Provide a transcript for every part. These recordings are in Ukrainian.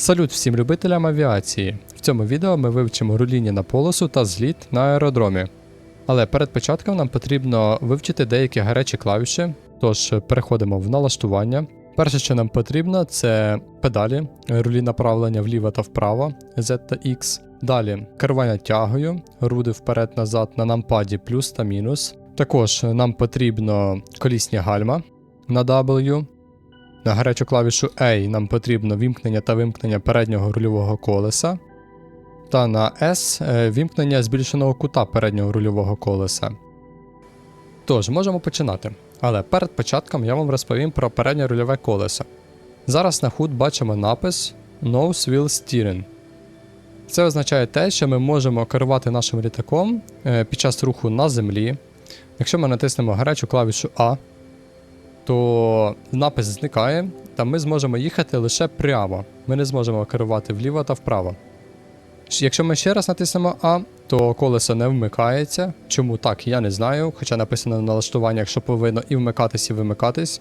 Салют всім любителям авіації. В цьому відео ми вивчимо руління на полосу та зліт на аеродромі. Але перед початком нам потрібно вивчити деякі гарячі клавіші, тож переходимо в налаштування. Перше, що нам потрібно, це педалі, рулі направлення вліво та вправо, Z та X. Далі керування тягою, руди вперед-назад на нампаді плюс та мінус. Також нам потрібно колісні гальма на W. На гарячу клавішу A нам потрібно вімкнення та вимкнення переднього рульового колеса. Та на S е, вімкнення збільшеного кута переднього рульового колеса. Тож, можемо починати. Але перед початком я вам розповім про переднє рульове колесо. Зараз на HUD бачимо напис Nose Wheel Steering. Це означає те, що ми можемо керувати нашим літаком е, під час руху на землі. Якщо ми натиснемо гарячу клавішу А, то напис зникає, та ми зможемо їхати лише прямо. Ми не зможемо керувати вліво та вправо. Якщо ми ще раз натиснемо А, то колесо не вмикається. Чому так, я не знаю, хоча написано на налаштуваннях, що повинно і вмикатись, і вимикатись.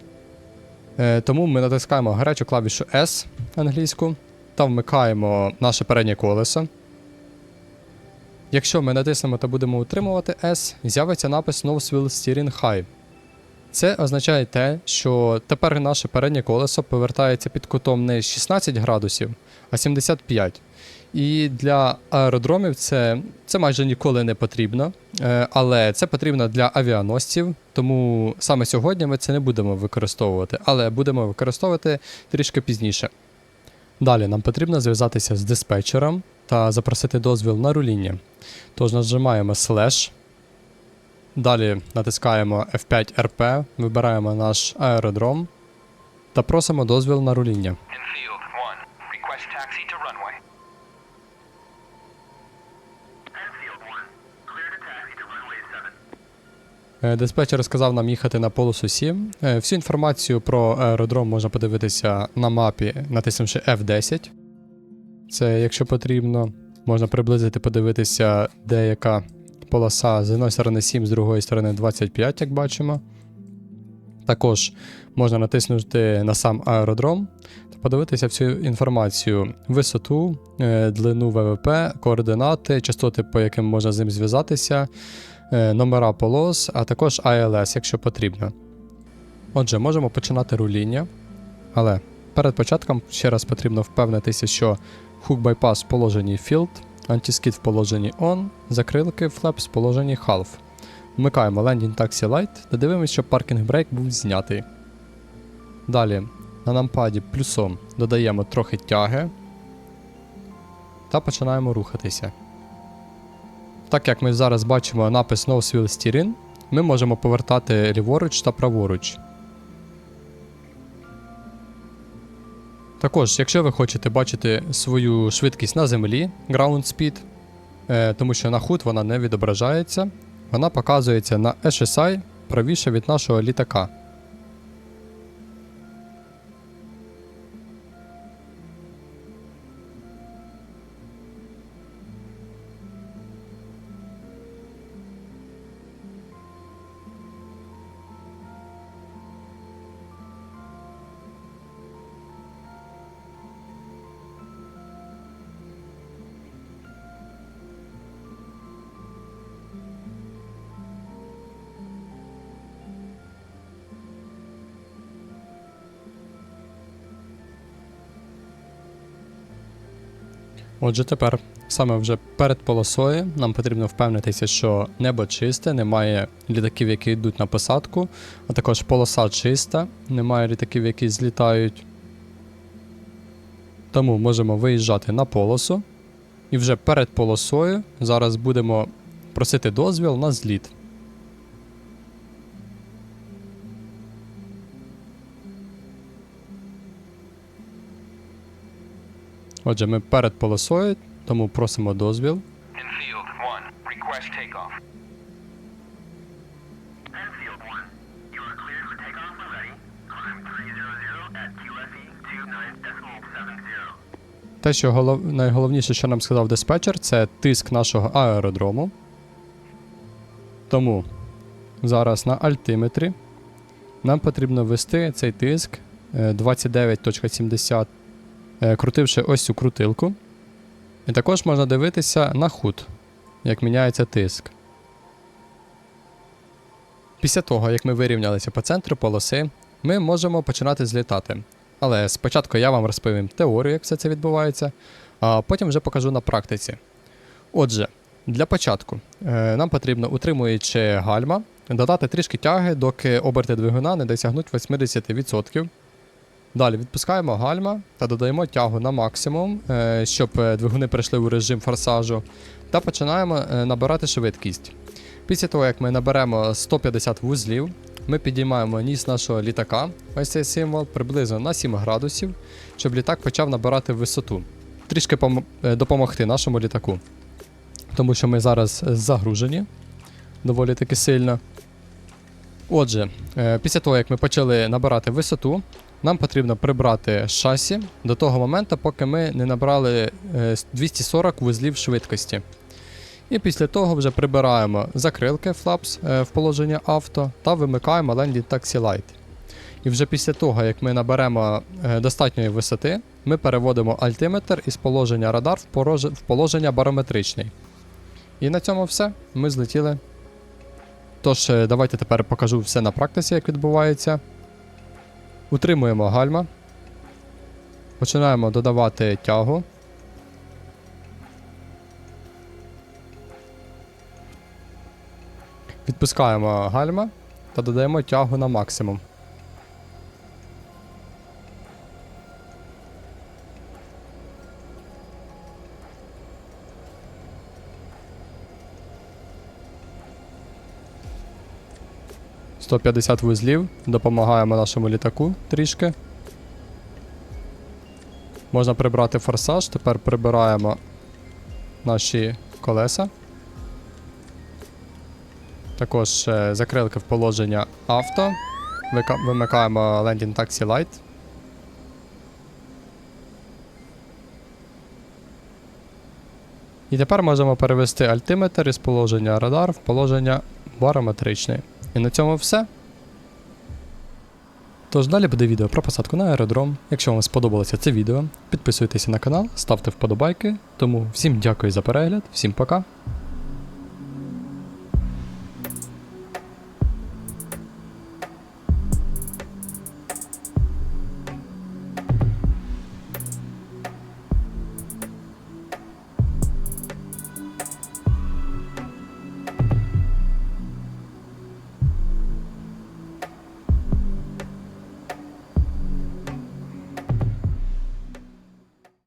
Е, тому ми натискаємо гарячу клавішу S англійську та вмикаємо наше переднє колесо. Якщо ми натиснемо та будемо утримувати S, з'явиться напис Nose Wheel Steering High. Це означає те, що тепер наше переднє колесо повертається під кутом не 16 градусів, а 75. І для аеродромів це, це майже ніколи не потрібно, е, але це потрібно для авіаносців, тому саме сьогодні ми це не будемо використовувати, але будемо використовувати трішки пізніше. Далі нам потрібно зв'язатися з диспетчером та запросити дозвіл на руління. Тож нажимаємо слеш. Далі натискаємо F5 RP, вибираємо наш аеродром та просимо дозвіл на руління. Enfield 1, request taxi to runway. Enfield 1, clear to taxi to runway 7. Е, Диспетчер сказав нам їхати на полосу 7. Е, Всю інформацію про аеродром можна подивитися на мапі, натиснувши F10. Це, якщо потрібно, можна приблизити подивитися, де яка полоса з одної сторони 7, з другої сторони 25, як бачимо. Також можна натиснути на сам аеродром та подивитися всю інформацію: висоту, е, длину ВВП, координати, частоти, по яким можна з ним зв'язатися, е, номера полос, а також ILS, якщо потрібно. Отже, можемо починати руління. Але перед початком ще раз потрібно впевнитися, що хук байпас в положенні Field, антискіт в положенні On, закрилки Flaps в положенні Half. Вмикаємо Landing Taxi Light та дивимося, щоб паркінг брейк був знятий. Далі на нампаді плюсом додаємо трохи тяги та починаємо рухатися. Так як ми зараз бачимо напис Nose Wheel Steering, ми можемо повертати ліворуч та праворуч. Також, якщо ви хочете бачити свою швидкість на землі, Ground Speed, е, тому що на худ вона не відображається, вона показується на HSI правіше від нашого літака. Отже, тепер саме вже перед полосою нам потрібно впевнитися, що небо чисте, немає літаків, які йдуть на посадку, а також полоса чиста, немає літаків, які злітають. Тому можемо виїжджати на полосу. І вже перед полосою зараз будемо просити дозвіл на зліт. Отже, ми перед полосою, тому просимо дозвіл. Enfield 1, request takeoff. Enfield 1, you are cleared for takeoff when ready. Climb 300 at QFE 29.70. Те, що голов... найголовніше, що нам сказав диспетчер, це тиск нашого аеродрому. Тому зараз на альтиметрі нам потрібно ввести цей тиск е, 29.70 е, крутивши ось цю крутилку. І також можна дивитися на худ, як міняється тиск. Після того, як ми вирівнялися по центру полоси, ми можемо починати злітати. Але спочатку я вам розповім теорію, як все це відбувається, а потім вже покажу на практиці. Отже, для початку е, нам потрібно, утримуючи гальма, додати трішки тяги, доки оберти двигуна не досягнуть 80%. Далі відпускаємо гальма та додаємо тягу на максимум, е, щоб е, двигуни перейшли у режим форсажу, та починаємо е, набирати швидкість. Після того, як ми наберемо 150 вузлів, ми підіймаємо ніс нашого літака, ось цей символ, приблизно на 7 градусів, щоб літак почав набирати висоту. Трішки пом- допомогти нашому літаку. Тому що ми зараз загружені доволі таки сильно. Отже, після того, як ми почали набирати висоту, нам потрібно прибрати шасі до того моменту, поки ми не набрали е, 240 вузлів швидкості. І після того вже прибираємо закрилки флапс е, в положення авто та вимикаємо Landing Taxi Light. І вже після того, як ми наберемо е, достатньої висоти, ми переводимо альтиметр із положення радар в, положення барометричний. І на цьому все. Ми злетіли. Тож, е, давайте тепер покажу все на практиці, як відбувається. Утримуємо гальма. Починаємо додавати тягу. Відпускаємо гальма та додаємо тягу на максимум. – 150 вузлів. Допомагаємо нашому літаку трішки. Можна прибрати форсаж. Тепер прибираємо наші колеса. Також е, закрилки в положення авто. Вимикаємо Landing Taxi Light. І тепер можемо перевести альтиметр із положення радар в положення барометричне. І на цьому все. Тож далі буде відео про посадку на аеродром. Якщо вам сподобалося це відео, підписуйтеся на канал, ставте вподобайки. Тому всім дякую за перегляд, всім пока.